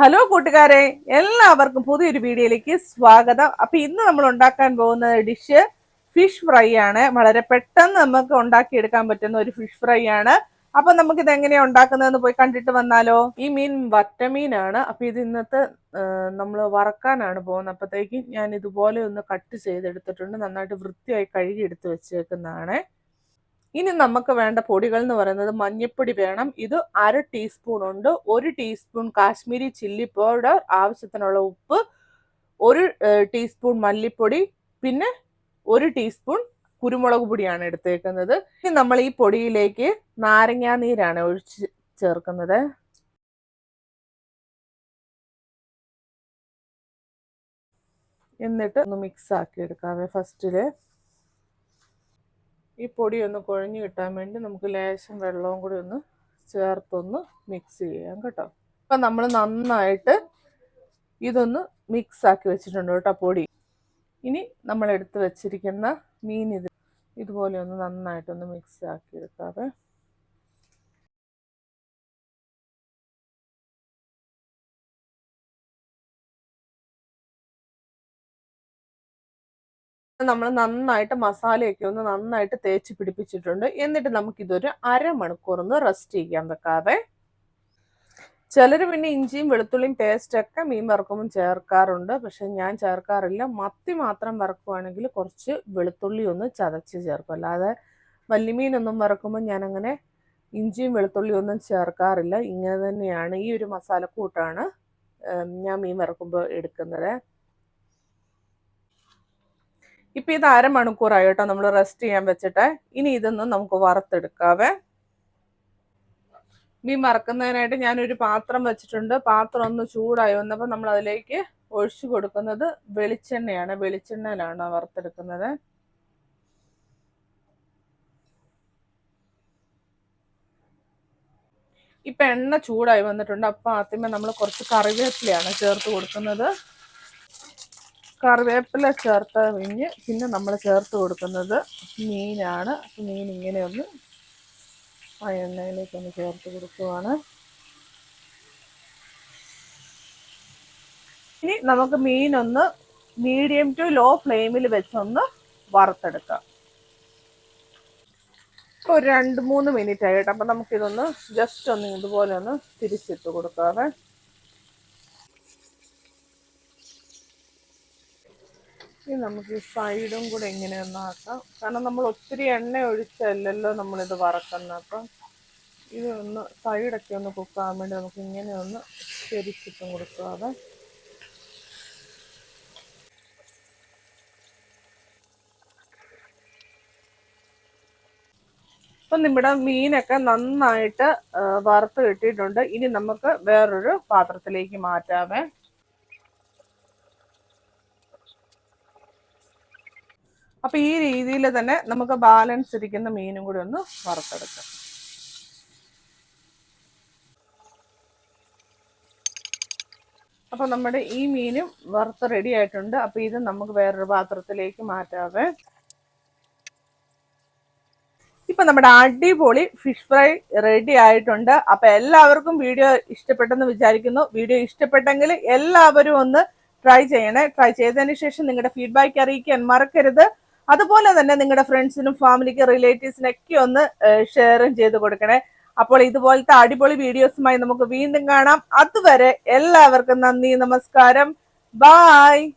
Hello കൂട്ടുകാരെ എല്ലാവർക്കും പുതിയൊരു വീഡിയോയിലേക്ക് സ്വാഗതം. അപ്പൊ ഇന്ന് നമ്മൾ ഉണ്ടാക്കാൻ പോകുന്ന ഡിഷ് ഫിഷ് ഫ്രൈ ആണ്. വളരെ പെട്ടെന്ന് നമുക്ക് ഉണ്ടാക്കിയെടുക്കാൻ പറ്റുന്ന ഒരു ഫിഷ് ഫ്രൈ ആണ്. അപ്പൊ നമുക്ക് ഇത് എങ്ങനെയാ ഉണ്ടാക്കുന്നതെന്ന് പോയി കണ്ടിട്ട് വന്നാലോ? ഈ മീൻ വറ്റമീനാണ്. അപ്പൊ ഇത് ഇന്നത്തെ നമ്മൾ വറക്കാനാണ് പോകുന്നത്. അപ്പത്തേക്കും ഞാൻ ഇതുപോലെ ഒന്ന് കട്ട് ചെയ്തെടുത്തിട്ടുണ്ട്. നന്നായിട്ട് വൃത്തിയായി കഴുകി എടുത്ത് വെച്ചേക്കുന്നതാണ്. ഇനി നമുക്ക് വേണ്ട പൊടികൾ എന്ന് പറയുന്നത് മഞ്ഞൾപ്പൊടി വേണം. ഇത് അര ടീസ്പൂൺ ഉണ്ട്. ഒരു ടീസ്പൂൺ കാശ്മീരി ചില്ലി പൗഡർ ആവശ്യത്തിനുള്ള ഉപ്പ് ഒരു ടീസ്പൂൺ മല്ലിപ്പൊടി പിന്നെ ഒരു ടീസ്പൂൺ കുരുമുളക് പൊടിയാണ് എടുത്തേക്കുന്നത്. ഇനി നമ്മൾ ഈ പൊടിയിലേക്ക് നാരങ്ങാ നീരാണ് ഒഴിച്ച് ചേർക്കുന്നത്. എന്നിട്ട് ഒന്ന് മിക്സ് ആക്കി എടുക്കാവേ ഫസ്റ്റിൽ ഈ പൊടി ഒന്ന് കുഴഞ്ഞു കിട്ടാൻ വേണ്ടി നമുക്ക് ലേശം വെള്ളവും കൂടി ഒന്ന് ചേർത്തൊന്ന് മിക്സ് ചെയ്യാം കേട്ടോ. അപ്പം നമ്മൾ നന്നായിട്ട് ഇതൊന്ന് മിക്സ് ആക്കി വെച്ചിട്ടുണ്ട് കേട്ടോ പൊടി. ഇനി നമ്മൾ എടുത്ത് വെച്ചിരിക്കുന്ന മീൻ ഇത് ഇതുപോലെ ഒന്ന് നന്നായിട്ടൊന്ന് മിക്സ് ആക്കി എടുക്കാവേ. നമ്മൾ നന്നായിട്ട് മസാലയൊക്കെ ഒന്ന് നന്നായിട്ട് തേച്ച് പിടിപ്പിച്ചിട്ടുണ്ട്. എന്നിട്ട് നമുക്കിതൊരു അരമണിക്കൂർ ഒന്ന് റെസ്റ്റ് ചെയ്യാൻ വെക്കാതെ ചിലർ പിന്നെ ഇഞ്ചിയും വെളുത്തുള്ളിയും പേസ്റ്റൊക്കെ മീൻ വറക്കുമ്പോൾ ചേർക്കാറുണ്ട്. പക്ഷെ ഞാൻ ചേർക്കാറില്ല. മത്തി മാത്രം വറക്കുവാണെങ്കിൽ കുറച്ച് വെളുത്തുള്ളി ഒന്ന് ചതച്ച് ചേർക്കും. അല്ലാതെ വല്ലിമീനൊന്നും വറക്കുമ്പോൾ ഞാനങ്ങനെ ഇഞ്ചിയും വെളുത്തുള്ളിയും ഒന്നും ചേർക്കാറില്ല. ഇങ്ങനെ തന്നെയാണ് ഈ ഒരു മസാലക്കൂട്ടാണ് ഞാൻ മീൻ വറക്കുമ്പോൾ എടുക്കുന്നത്. ഇപ്പം ഇത് അരമണിക്കൂറായി കേട്ടോ നമ്മൾ റെസ്റ്റ് ചെയ്യാൻ വെച്ചിട്ട്. ഇനി ഇതൊന്നും നമുക്ക് വറുത്തെടുക്കാവേ. മീൻ വറക്കുന്നതിനായിട്ട് ഞാനൊരു പാത്രം വെച്ചിട്ടുണ്ട്. പാത്രം ഒന്ന് ചൂടായി വന്നപ്പോൾ നമ്മൾ അതിലേക്ക് ഒഴിച്ചു കൊടുക്കുന്നത് വെളിച്ചെണ്ണയാണ്. വെളിച്ചെണ്ണയിലാണ് വറുത്തെടുക്കുന്നത്. ഇപ്പൊ എണ്ണ ചൂടായി വന്നിട്ടുണ്ട്. അപ്പം ആദ്യമേ നമ്മൾ കുറച്ച് കറിവേപ്പിലയാണ് ചേർത്ത് കൊടുക്കുന്നത്. കറിവേപ്പില ചേർത്ത് കഴിഞ്ഞ് പിന്നെ നമ്മൾ ചേർത്ത് കൊടുക്കുന്നത് മീനാണ്. മീൻ ഇങ്ങനെ ഒന്ന് ആ എണ്ണയിലേക്ക് ഒന്ന് ചേർത്ത് കൊടുക്കുവാണ്. ഇനി നമുക്ക് മീനൊന്ന് മീഡിയം ടു ലോ ഫ്ലെയിമിൽ വെച്ചൊന്ന് വറുത്തെടുക്കാം. ഒരു രണ്ട് മൂന്ന് മിനിറ്റ് ആയിട്ട് അപ്പം നമുക്കിതൊന്ന് ജസ്റ്റ് ഒന്ന് ഇതുപോലെ ഒന്ന് തിരിച്ചിട്ട് കൊടുക്കാതെ നമുക്ക് ഈ സൈഡും കൂടെ ഇങ്ങനെ ഒന്ന് ആക്കാം. കാരണം നമ്മൾ ഒത്തിരി എണ്ണ ഒഴിച്ചല്ലല്ലോ നമ്മളിത് വറക്കുന്നത്. അപ്പം ഇത് ഒന്ന് സൈഡൊക്കെ ഒന്ന് കുക്കാൻ വേണ്ടി നമുക്ക് ഇങ്ങനെ ഒന്ന് ശരിച്ചിട്ടും കൊടുക്കാതെ അപ്പം നമ്മുടെ മീനൊക്കെ നന്നായിട്ട് വറുത്ത് കിട്ടിയിട്ടുണ്ട്. ഇനി നമുക്ക് വേറൊരു പാത്രത്തിലേക്ക് മാറ്റാമേ. അപ്പൊ ഈ രീതിയിൽ തന്നെ നമുക്ക് ബാലൻസ് ഇരിക്കുന്ന മീനും കൂടി ഒന്ന് വറുത്തെടുക്കാം. അപ്പൊ നമ്മുടെ ഈ മീനും വറുത്ത് റെഡി ആയിട്ടുണ്ട്. അപ്പൊ ഇത് നമുക്ക് വേറൊരു പാത്രത്തിലേക്ക് മാറ്റാവേ. ഇപ്പൊ നമ്മുടെ അടിപൊളി ഫിഷ് ഫ്രൈ റെഡി ആയിട്ടുണ്ട്. അപ്പൊ എല്ലാവർക്കും വീഡിയോ ഇഷ്ടപ്പെട്ടെന്ന് വിചാരിക്കുന്നു. വീഡിയോ ഇഷ്ടപ്പെട്ടെങ്കിൽ എല്ലാവരും ഒന്ന് ട്രൈ ചെയ്യണേ. ട്രൈ ചെയ്തതിന് ശേഷം നിങ്ങളുടെ ഫീഡ്ബാക്ക് അറിയിക്കാൻ മറക്കരുത്. അതുപോലെ തന്നെ നിങ്ങളുടെ ഫ്രണ്ട്സിനും ഫാമിലിക്ക് റിലേറ്റീവ്സിനൊക്കെ ഒന്ന് ഷെയറും ചെയ്ത് കൊടുക്കണേ. അപ്പോൾ ഇതുപോലത്തെ അടിപൊളി വീഡിയോസുമായി നമുക്ക് വീണ്ടും കാണാം. അതുവരെ എല്ലാവർക്കും നന്ദി നമസ്കാരം. ബായ്.